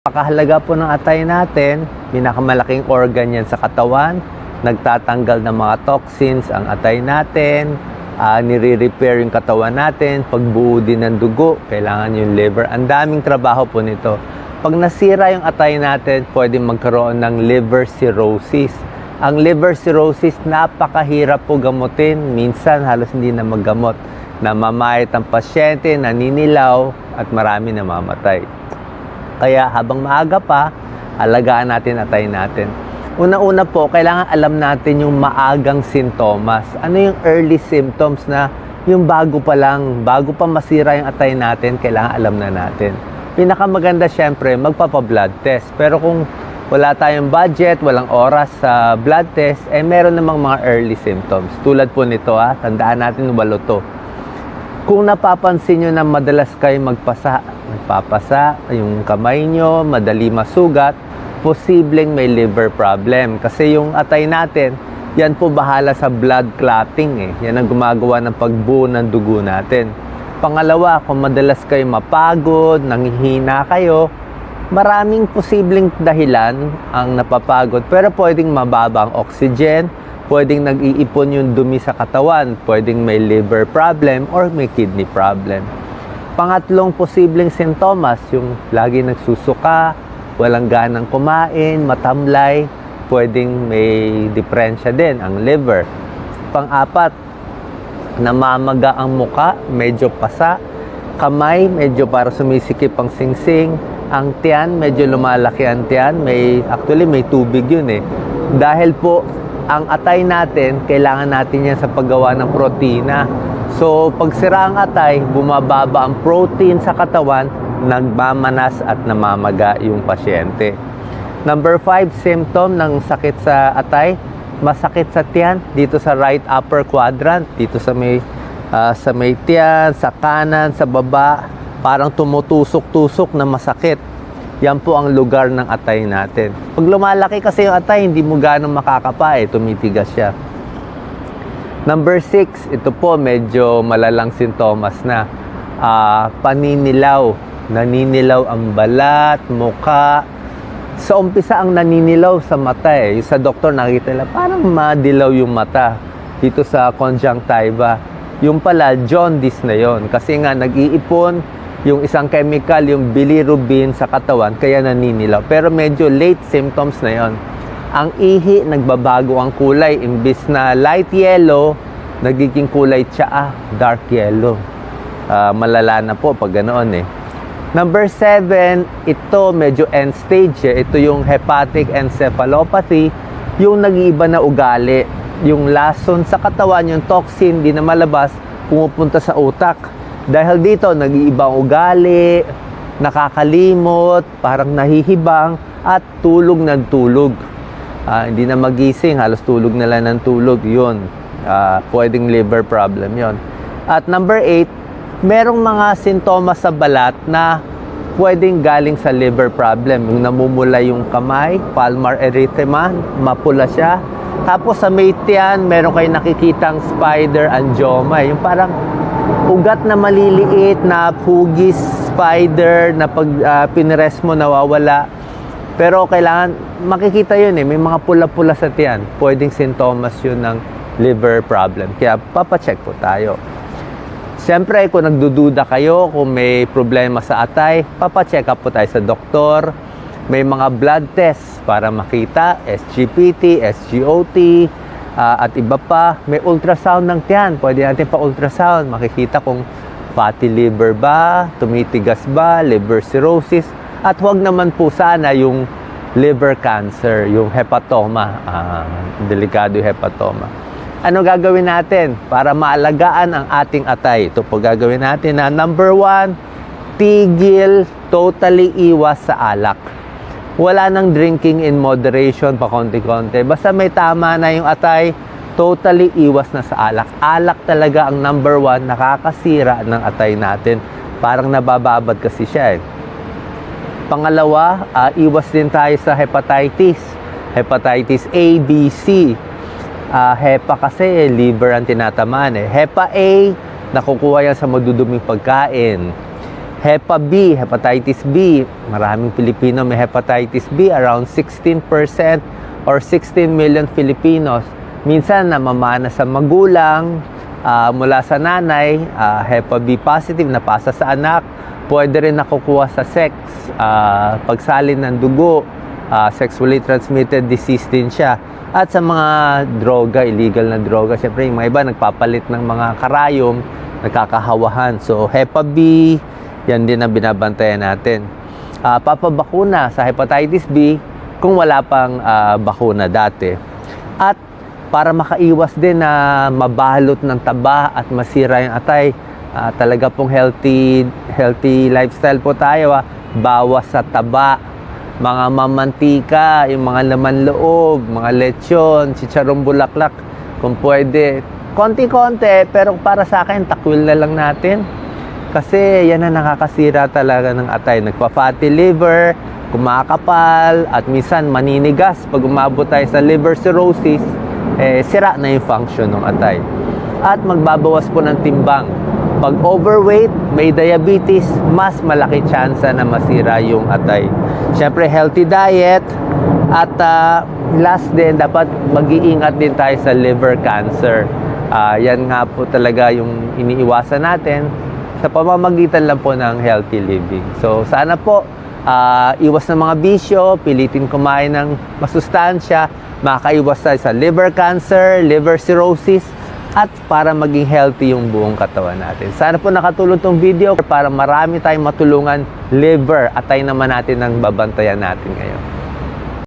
Napakahalaga po ng atay natin, pinakamalaking organ yan sa katawan, nagtatanggal ng mga toxins ang atay natin, uh, nire-repair yung katawan natin, pagbuo din ng dugo, kailangan yung liver. Ang daming trabaho po nito. Pag nasira yung atay natin, pwede magkaroon ng liver cirrhosis. Ang liver cirrhosis, napakahirap po gamutin. Minsan, halos hindi na maggamot. Namamayat ang pasyente, naninilaw, at marami namamatay. Kaya habang maaga pa, alagaan natin atay natin. Una-una po, kailangan alam natin yung maagang sintomas. Ano yung early symptoms na yung bago pa lang, bago pa masira yung atay natin, kailangan alam na natin. Pinakamaganda syempre, magpapa-blood test. Pero kung wala tayong budget, walang oras sa blood test, eh meron namang mga early symptoms. Tulad po nito ha, tandaan natin walo to. Kung napapansin nyo na madalas kayo magpasa, nagpapasa, yung kamay nyo, madali masugat, posibleng may liver problem. Kasi yung atay natin, yan po bahala sa blood clotting eh. Yan ang gumagawa ng pagbuo ng dugo natin. Pangalawa, kung madalas kayo mapagod, nanghihina kayo, maraming posibleng dahilan ang napapagod. Pero pwedeng mababa ang oxygen, pwedeng nag-iipon yung dumi sa katawan, pwedeng may liver problem or may kidney problem. Pangatlong posibleng sintomas, yung lagi nagsusuka, walang ganang kumain, matamlay, pwedeng may diferensya din ang liver. Pang-apat, namamaga ang muka, medyo pasa, kamay, medyo para sumisikip ang singsing, ang tiyan, medyo lumalaki ang tiyan, may, actually may tubig yun eh. Dahil po, ang atay natin, kailangan natin yan sa paggawa ng protina. So, pag sira ang atay, bumababa ang protein sa katawan, nagmamanas at namamaga yung pasyente. Number 5, symptom ng sakit sa atay, masakit sa tiyan dito sa right upper quadrant, dito sa may ah, sa may tiyan, sa kanan, sa baba, parang tumutusok-tusok na masakit. Yan po ang lugar ng atay natin. Pag lumalaki kasi yung atay, hindi mo ganong makakapa eh, tumitigas siya. Number 6, ito po medyo malalang sintomas na. Ah, paninilaw. Naninilaw ang balat, muka. Sa umpisa ang naninilaw sa mata eh. Yung Sa doktor nakita nila parang madilaw yung mata dito sa conjunctiva. Yung pala, jaundice na yon Kasi nga nag-iipon yung isang chemical, yung bilirubin sa katawan, kaya naninilaw. Pero medyo late symptoms na yon ang ihi, nagbabago ang kulay. Imbis na light yellow, nagiging kulay tsaa, dark yellow. Ah, malala na po pag ganoon eh. Number seven, ito medyo end stage eh. Ito yung hepatic encephalopathy, yung nag-iiba na ugali. Yung lason sa katawan, yung toxin, di na malabas, pumupunta sa utak. Dahil dito, nag-iiba ang ugali, nakakalimot, parang nahihibang, at tulog ng tulog. Ah, hindi na magising, halos tulog na lang ng tulog, yun. Ah, pwedeng liver problem yon. At number eight, merong mga sintomas sa balat na pwedeng galing sa liver problem. Yung namumula yung kamay, palmar erythema, mapula siya. Tapos sa may tiyan, meron kayo nakikitang spider angioma. Yung parang ugat na maliliit na hugis spider na pag ah, pinres mo nawawala. Pero kailangan makikita yun eh, may mga pula-pula sa tiyan. Pwedeng sintomas yun ng liver problem. Kaya papacheck po tayo. Siyempre, kung nagdududa kayo, kung may problema sa atay, papacheck up po tayo sa doktor. May mga blood tests para makita, SGPT, SGOT, ah, at iba pa. May ultrasound ng tiyan. Pwede natin pa-ultrasound. Makikita kung fatty liver ba, tumitigas ba, liver cirrhosis. At huwag naman po sana yung liver cancer, yung hepatoma. Ah, delikado yung hepatoma. Ano gagawin natin para maalagaan ang ating atay? Ito po gagawin natin na number one, tigil, totally iwas sa alak. Wala nang drinking in moderation pa konti-konti. Basta may tama na yung atay, totally iwas na sa alak. Alak talaga ang number one, nakakasira ng atay natin. Parang nabababad kasi siya eh. Pangalawa, ah, iwas din tayo sa hepatitis. Hepatitis A, B, C. Ah, hepa kasi eh, liver ang tinatamaan eh. Hepa A, nakukuha yan sa maduduming pagkain. Hepa B, hepatitis B. Maraming Pilipino may hepatitis B, around 16% or 16 million Filipinos. Minsan namamana sa magulang, ah, mula sa nanay, ah, Hepa B positive, napasa sa anak. Pwede rin nakukuha sa sex, ah, pagsalin ng dugo, ah, sexually transmitted disease din siya. At sa mga droga, illegal na droga, syempre yung mga iba nagpapalit ng mga karayom, nagkakahawahan. So, Hepa B, yan din ang binabantayan natin. Ah, papabakuna sa hepatitis B kung wala pang ah, bakuna dati. At para makaiwas din na mabalot ng taba at masira yung atay, ah, talaga pong healthy healthy lifestyle po tayo. ah. Bawas sa taba, mga mamantika, yung mga laman loob, mga lechon, chicharong bulaklak, kung pwede. Konti-konti, pero para sa akin, takwil na lang natin. Kasi yan ang nakakasira talaga ng atay. Nagpa-fatty liver, kumakapal, at minsan maninigas. Pag umabot tayo sa liver cirrhosis, eh, sira na yung function ng atay. At magbabawas po ng timbang. Pag overweight, may diabetes, mas malaki tsansa na masira yung atay. Siyempre, healthy diet. At ah, last din, dapat mag-iingat din tayo sa liver cancer. Ah, yan nga po talaga yung iniiwasan natin sa pamamagitan lang po ng healthy living. So, sana po, ah, iwas ng mga bisyo, pilitin kumain ng masustansya, makaiwas tayo sa liver cancer, liver cirrhosis, at para maging healthy yung buong katawan natin. Sana po nakatulong tong video para marami tayong matulungan liver at tayo naman natin ang babantayan natin ngayon.